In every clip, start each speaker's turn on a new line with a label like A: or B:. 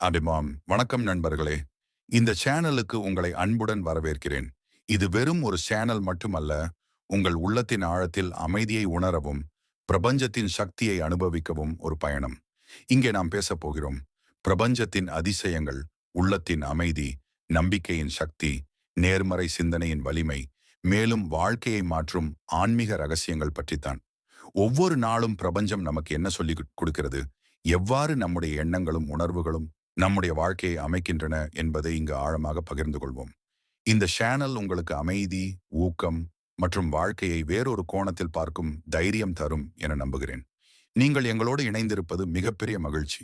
A: அபிமாம் வணக்கம் நண்பர்களே. இந்த சேனலுக்கு உங்களை அன்புடன் வரவேற்கிறேன். இது வெறும் ஒரு சேனல் மட்டுமல்ல உங்கள் உள்ளத்தின் ஆழத்தில் அமைதியை உணரவும் பிரபஞ்சத்தின் சக்தியை அனுபவிக்கவும் ஒரு பயணம். இங்கே நாம் பேசப் போகிறோம். பிரபஞ்சத்தின் அதிசயங்கள் உள்ளத்தின் அமைதி நம்பிக்கையின் சக்தி நேர்மறை சிந்தனையின் வலிமை மேலும் வாழ்க்கையை மாற்றும் ஆன்மீக ரகசியங்கள் பற்றித்தான். ஒவ்வொரு நாளும் பிரபஞ்சம் நமக்கு என்ன சொல்லிக் கொடுக்கிறது? எவ்வாறு நம்முடைய எண்ணங்களும் உணர்வுகளும் நம்முடைய வாழ்க்கையை அமைக்கின்றன என்பதை இங்கு ஆழமாக பகிர்ந்து கொள்வோம். இந்த சேனல் உங்களுக்கு அமைதி ஊக்கம் மற்றும் வாழ்க்கையை வேறொரு கோணத்தில் பார்க்கும் தைரியம் தரும் என நம்புகிறேன். நீங்கள் எங்களோடு இணைந்திருப்பது மிகப்பெரிய மகிழ்ச்சி.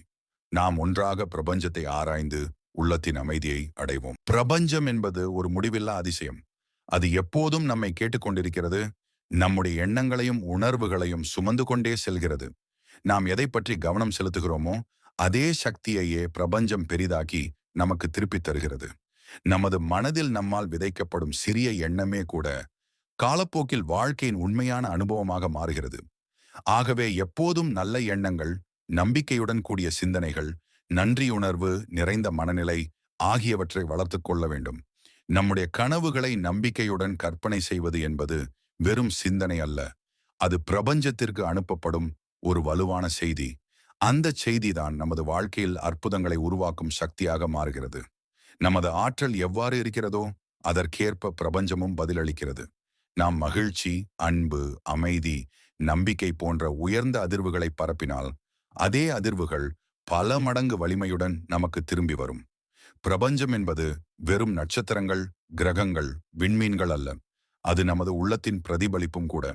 A: நாம் ஒன்றாக பிரபஞ்சத்தை ஆராய்ந்து உள்ளத்தின் அமைதியை அடைவோம். பிரபஞ்சம் என்பது ஒரு முடிவில்லா அதிசயம். அது எப்போதும் நம்மை கேட்டுக்கொண்டிருக்கிறது நம்முடைய எண்ணங்களையும் உணர்வுகளையும் சுமந்து கொண்டே செல்கிறது. நாம் எதை பற்றி கவனம் செலுத்துகிறோமோ அதே சக்தியையே பிரபஞ்சம் பெரிதாக்கி நமக்கு திருப்பித் தருகிறது. நமது மனதில் நம்மால் விதைக்கப்படும் சிறிய எண்ணமே கூட காலப்போக்கில் வாழ்க்கையின் உண்மையான அனுபவமாக மாறுகிறது. ஆகவே எப்போதும் நல்ல எண்ணங்கள் நம்பிக்கையுடன் கூடிய சிந்தனைகள் நன்றியுணர்வு நிறைந்த மனநிலை ஆகியவற்றை வளர்த்து கொள்ள வேண்டும். நம்முடைய கனவுகளை நம்பிக்கையுடன் கற்பனை செய்வது என்பது வெறும் சிந்தனை அல்ல. அது பிரபஞ்சத்திற்கு அனுப்பப்படும் ஒரு வலுவான செய்தி. அந்த செய்திதான் நமது வாழ்க்கையில் அற்புதங்களை உருவாக்கும் சக்தியாக மாறுகிறது. நமது ஆற்றல் எவ்வாறு இருக்கிறதோ அதற்கேற்ப பிரபஞ்சமும் பதிலளிக்கிறது. நாம் மகிழ்ச்சி அன்பு அமைதி நம்பிக்கை போன்ற உயர்ந்த அதிர்வுகளை பரப்பினால் அதே அதிர்வுகள் பல மடங்கு வலிமையுடன் நமக்கு திரும்பி வரும். பிரபஞ்சம் என்பது வெறும் நட்சத்திரங்கள் கிரகங்கள் விண்மீன்கள் அல்ல. அது நமது உள்ளத்தின் பிரதிபலிப்பும் கூட.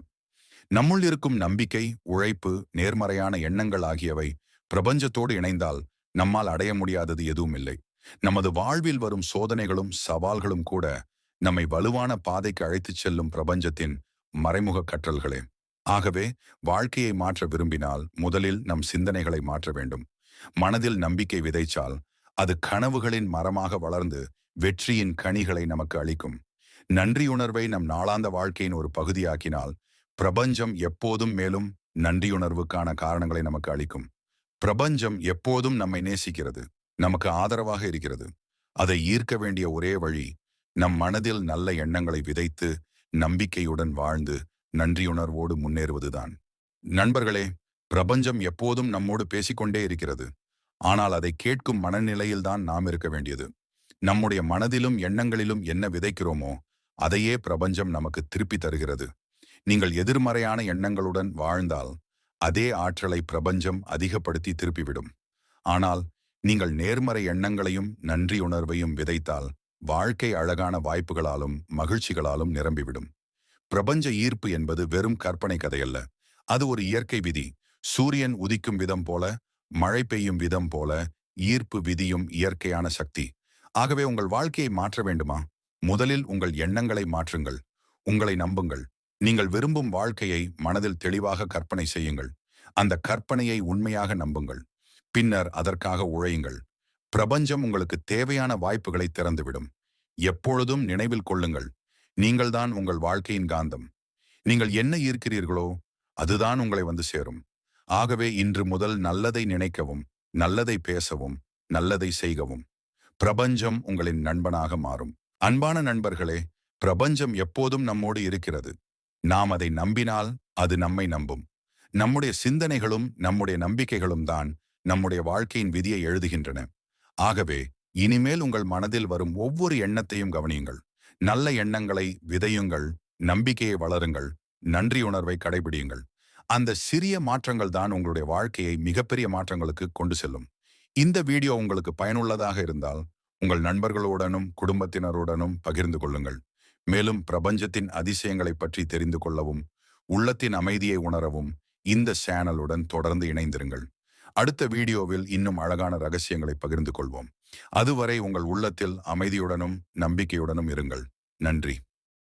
A: நம்முள் இருக்கும் நம்பிக்கை உழைப்பு நேர்மறையான எண்ணங்கள் ஆகியவை பிரபஞ்சத்தோடு இணைந்தால் நம்மால் அடைய முடியாதது எதுவும் இல்லை. நமது வாழ்வில் வரும் சோதனைகளும் சவால்களும் கூட நம்மை வலுவான பாதைக்கு அழைத்துச் செல்லும் பிரபஞ்சத்தின் மறைமுக கற்றல்களே. ஆகவே வாழ்க்கையை மாற்ற விரும்பினால் முதலில் நம் சிந்தனைகளை மாற்ற வேண்டும். மனதில் நம்பிக்கை விதைச்சால் அது கனவுகளின் மரமாக வளர்ந்து வெற்றியின் கனிகளை நமக்கு அளிக்கும். நன்றியுணர்வை நம் நாளாந்த வாழ்க்கையின் ஒரு பகுதியாக்கினால் பிரபஞ்சம் எப்போதும் மேலும் நன்றியுணர்வுக்கான காரணங்களை நமக்கு அளிக்கும். பிரபஞ்சம் எப்போதும் நம்மை நேசிக்கிறது நமக்கு ஆதரவாக இருக்கிறது. அதை ஈர்க்க வேண்டிய ஒரே வழி நம் மனதில் நல்ல எண்ணங்களை விதைத்து நம்பிக்கையுடன் வாழ்ந்து நன்றியுணர்வோடு முன்னேறுவதுதான். நண்பர்களே பிரபஞ்சம் எப்போதும் நம்மோடு பேசிக்கொண்டே இருக்கிறது. ஆனால் அதை கேட்கும் மனநிலையில்தான் நாம் இருக்க வேண்டியது. நம்முடைய மனதிலும் எண்ணங்களிலும் என்ன விதைக்கிறோமோ அதையே பிரபஞ்சம் நமக்கு திருப்பி தருகிறது. நீங்கள் எதிர்மறையான எண்ணங்களுடன் வாழ்ந்தால் அதே ஆற்றலை பிரபஞ்சம் அதிகப்படுத்தி திருப்பிவிடும். ஆனால் நீங்கள் நேர்மறை எண்ணங்களையும் நன்றியுணர்வையும் விதைத்தால் வாழ்க்கை அழகான வாய்ப்புகளாலும் மகிழ்ச்சிகளாலும் நிரம்பிவிடும். பிரபஞ்ச ஈர்ப்பு என்பது வெறும் கற்பனை கதையல்ல. அது ஒரு இயற்கை விதி. சூரியன் உதிக்கும் விதம் போல மழை பெய்யும் விதம் போல ஈர்ப்பு விதியும் இயற்கையான சக்தி. ஆகவே உங்கள் வாழ்க்கையை மாற்ற வேண்டுமா? முதலில் உங்கள் எண்ணங்களை மாற்றுங்கள். உங்களை நம்புங்கள். நீங்கள் விரும்பும் வாழ்க்கையை மனதில் தெளிவாக கற்பனை செய்யுங்கள். அந்த கற்பனையை உண்மையாக நம்புங்கள். பின்னர் அதற்காக உழையுங்கள். பிரபஞ்சம் உங்களுக்கு தேவையான வாய்ப்புகளை திறந்துவிடும். எப்பொழுதும் நினைவில் கொள்ளுங்கள். நீங்கள்தான் உங்கள் வாழ்க்கையின் காந்தம். நீங்கள் என்ன ஈர்க்கிறீர்களோ அதுதான் உங்களை வந்து சேரும். ஆகவே இன்று முதல் நல்லதை நினைக்கவும் நல்லதை பேசவும் நல்லதை செய்கவும். பிரபஞ்சம் உங்களின் நண்பனாக மாறும். அன்பான நண்பர்களே பிரபஞ்சம் எப்போதும் நம்மோடு இருக்கிறது. நாம் அதை நம்பினால் அது நம்மை நம்பும். நம்முடைய சிந்தனைகளும் நம்முடைய நம்பிக்கைகளும் தான் நம்முடைய வாழ்க்கையின் விதியை எழுதுகின்றன. ஆகவே இனிமேல் உங்கள் மனதில் வரும் ஒவ்வொரு எண்ணத்தையும் கவனியுங்கள். நல்ல எண்ணங்களை விதையுங்கள் நம்பிக்கையை வளருங்கள் நன்றியுணர்வை கடைபிடியுங்கள். அந்த சிறிய மாற்றங்கள் தான் உங்களுடைய வாழ்க்கையை மிகப்பெரிய மாற்றங்களுக்கு கொண்டு செல்லும். இந்த வீடியோ உங்களுக்கு பயனுள்ளதாக இருந்தால் உங்கள் நண்பர்களுடனும் குடும்பத்தினருடனும் பகிர்ந்து கொள்ளுங்கள். மேலும் பிரபஞ்சத்தின் அதிசயங்களை பற்றி தெரிந்து கொள்ளவும் உள்ளத்தின் அமைதியை உணரவும் இந்த சேனலுடன் தொடர்ந்து இணைந்திருங்கள். அடுத்த வீடியோவில் இன்னும் அழகான ரகசியங்களை பகிர்ந்து கொள்வோம். அதுவரை உங்கள் உள்ளத்தில் அமைதியுடனும் நம்பிக்கையுடனும் இருங்கள். நன்றி.